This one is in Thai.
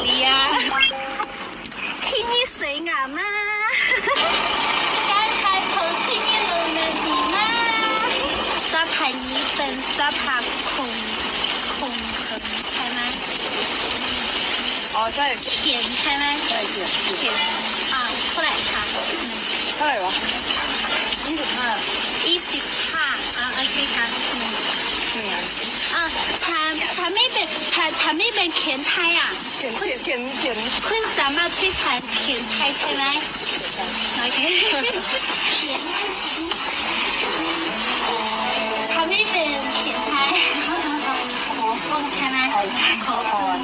เลียที่นี่สวยงามมากการถ่ายผมที่นี่โรแมนติกมากสะพานนี้เป็นสะพานคงคงเขินใช่ไหมอ๋อใช่เขียนใช่ไหมใช่เขียนเขียนอ่าเท่าไหร่คะเท่าไหร่วะยี่สิบห้า ยี่สิบห้าอ่าโอเคค่ะอืม หนึ่งอัน อะฉันฉันไม่เป็นฉันฉัน ไม่เป็นเขียนไทยอะ เขียนเขียนเขียนเขียนคุณสามารถที่ฉันเขียนไทยใช่ไหมโอเคเขียนฉันไม่เป็นเขียนไทยขอฟงใช่ไหมขอฟง